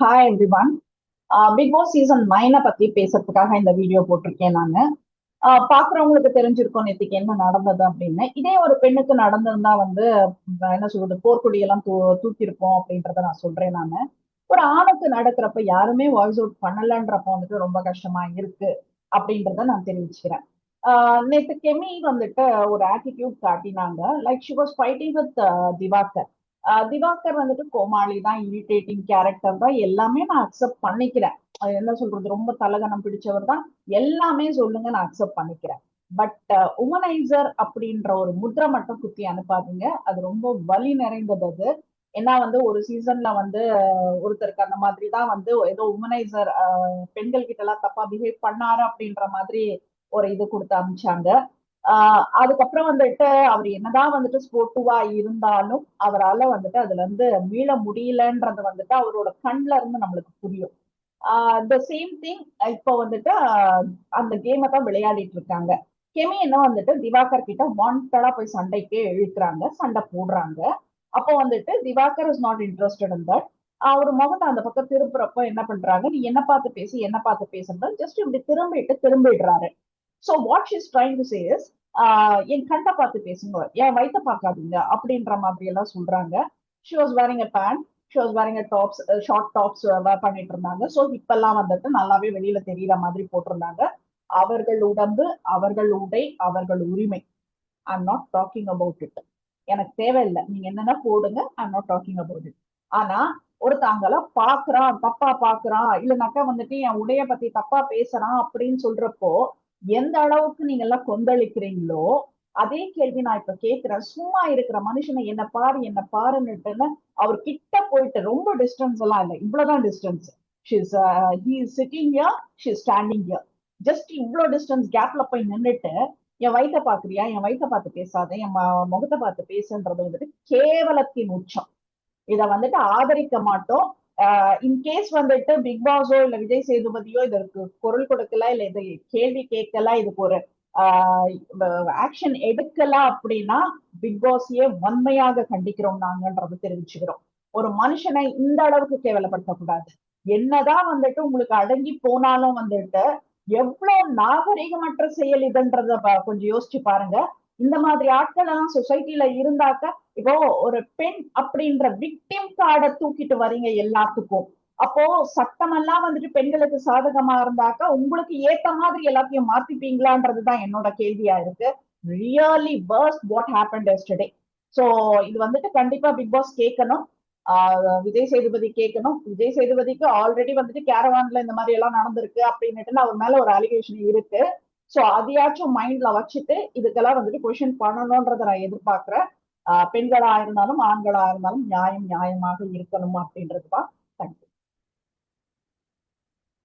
Hi everyone Bigg Boss season நைனை பத்தி பேசுறதுக்காக இந்த வீடியோ போட்டிருக்கேன் நானு. Uh, பாக்குறவங்களுக்கு தெரிஞ்சிருக்கும் நேற்றுக்கு என்ன நடந்தது அப்படின்னு. இதே ஒரு பெண்ணுக்கு நடந்திருந்தா வந்து என்ன சொல்றது போர்க்குடி எல்லாம் தூ தூக்கியிருப்போம் அப்படின்றத நான் சொல்றேன் நானு. ஒரு ஆணுக்கு நடக்கிறப்ப யாருமே வாய்ஸ் அவுட் பண்ணலன்றப்ப வந்துட்டு ரொம்ப கஷ்டமா இருக்கு அப்படின்றத நான் தெரிவிச்சுக்கிறேன். Uh, நேற்று கெமி வந்துட்டு ஒரு ஆட்டிடியூட் காட்டினாங்க. Like she was fighting with Diwakar Diwakar வந்துட்டு கோமாளி தான் இரிட்டேட்டிங் கேரக்டர் தான். எல்லாமே நான் அக்செப்ட் பண்ணிக்கிறேன். அது என்ன சொல்றது? ரொம்ப தலகணம் பிடிச்சவர் தான். எல்லாமே சொல்லுங்க நான் அக்செப்ட் பண்ணிக்கிறேன். பட் உமனைசர் அப்படின்ற ஒரு முத்திரை மட்டும் குத்தி அனுப்பாதீங்க. அது ரொம்ப வலி நிறைந்தது அது. ஏன்னா வந்து ஒரு சீசன்ல வந்து ஒருத்தருக்கு அந்த மாதிரி தான் வந்து ஏதோ உமனைசர் பெண்கள் கிட்ட எல்லாம் தப்பா பிஹேவ் பண்ணாரு அப்படின்ற மாதிரி ஒரு இது கொடுத்து அமிச்சாங்க ஆஹ் அதுக்கப்புறம் வந்துட்டு அவர் என்னதான் வந்துட்டு ஸ்போர்ட்டிவா இருந்தாலும் அவரால வந்துட்டு அதுல இருந்து மீள முடியலன்றது வந்துட்டு அவரோட கண்ல இருந்து நம்மளுக்கு புரியும். த சேம் திங் இப்போ வந்துட்டு அந்த கேமை தான் விளையாடிட்டு இருக்காங்க. கெமி என்ன வந்துட்டு திவாகர் கிட்ட வாண்டடா போய் சண்டைக்கே இழுக்கிறாங்க சண்டை போடுறாங்க. அப்போ வந்துட்டு Diwakar is not interested in that அவர் முகத்தை அந்த பக்கம் திரும்புறப்ப என்ன பண்றாங்க நீ என்ன பார்த்து பேசி என்ன பார்த்து பேசுறது ஜஸ்ட் இப்படி திரும்பிட்டு திரும்பிடுறாரு. So what is trying to says ah என் கண்டை பார்த்து பேசுங்க. என் வயித்தை பார்க்காதீங்க. அப்படின்ற மாதிரி எல்லாம் சொல்றாங்க she was wearing a pant she was wearing a tops short tops பண்ணிட்டு இருந்தாங்க. ஸோ இப்பெல்லாம் வந்துட்டு நல்லாவே வெளியில தெரியற மாதிரி போட்டிருந்தாங்க. அவர்கள் உடம்பு அவர்கள் உடை அவர்கள் உரிமை. I'm not talking about it எனக்கு தேவையில்லை. நீங்க என்னென்ன போடுங்க I'm not talking about it ஆனா ஒருத்தங்கள பாக்குறான் தப்பா பாக்குறான் இல்லைனாக்கா வந்துட்டு என் உடைய பத்தி தப்பா பேசுறான் அப்படின்னு சொல்றப்போ எந்த அளவுக்கு நீங்க எல்லாம் கொந்தளிக்கிறீங்களோ அதே கேள்வி நான் இப்ப கேக்குறேன் சும்மா இருக்கிற மனுஷனை என்ன பாரு என்ன பாருன்னுட்டுன்னு அவர் கிட்ட போயிட்டு ரொம்ப டிஸ்டன்ஸ் எல்லாம் இல்லை. இவ்வளவுதான் distance she's he is sitting here she standing here just இவ்வளோ டிஸ்டன்ஸ் கேப்ல போய் நின்றுட்டு என் வயிற்ற பாக்குறியா என் வயிற்ற பார்த்து பேசாத என் முகத்தை பார்த்து பேசுன்றது வந்துட்டு கேவலத்தின் உச்சம். இத வந்துட்டு ஆதரிக்க மாட்டோம். இன்கேஸ் வந்துட்டு பிக் பாஸோ இல்ல விஜய் சேதுபதியோ இதற்கு குரல் கொடுக்கல இல்ல இதை கேள்வி கேட்கல இதுக்கு ஒரு ஆக்ஷன் எடுக்கல அப்படின்னா பிக் பாஸையே வன்மையாக கண்டிக்கிறோம் நாங்கன்றது தெரிவிச்சுக்கிறோம். ஒரு மனுஷனை இந்த அளவுக்கு கேவலப்படுத்தக்கூடாது. என்னதான் வந்துட்டு உங்களுக்கு அடங்கி போனாலும் வந்துட்டு எவ்வளவு நாகரிகமற்ற செயல் இதுன்றத கொஞ்சம் யோசிச்சு பாருங்க. இந்த மாதிரி ஆட்கள் எல்லாம் சொசைட்டில இருந்தாக்க இப்போ ஒரு பெண் அப்படின்ற விக்டிம் கார்டை தூக்கிட்டு வரீங்க எல்லாத்துக்கும். அப்போ சட்டமெல்லாம் வந்துட்டு பெண்களுக்கு சாதகமா இருந்தாக்கா உங்களுக்கு ஏத்த மாதிரி எல்லாத்தையும் மாத்திப்பீங்களான்றதுதான் என்னோட கேள்வியா இருக்கு. Really worst what happen yesterday so இது வந்துட்டு கண்டிப்பா பிக் பாஸ் கேட்கணும். ஆஹ் விஜய் சேதுபதி கேட்கணும். விஜய் சேதுபதிக்கு ஆல்ரெடி வந்துட்டு கேரவான்ல இந்த மாதிரி எல்லாம் நடந்திருக்கு அப்படின்னுட்டு அவர் மேல ஒரு அலிகேஷன் இருக்கு. சோ அதையாச்சும் மைண்ட்ல வச்சுட்டு இதுக்கெல்லாம் வந்துட்டு கொஷின் பண்ணணும்ன்றத நான் எதிர்பார்க்கிறேன். ஆஹ் பெண்களா இருந்தாலும் ஆண்களா இருந்தாலும் நியாயம் நியாயமாக இருக்கணும் அப்படின்றது தான்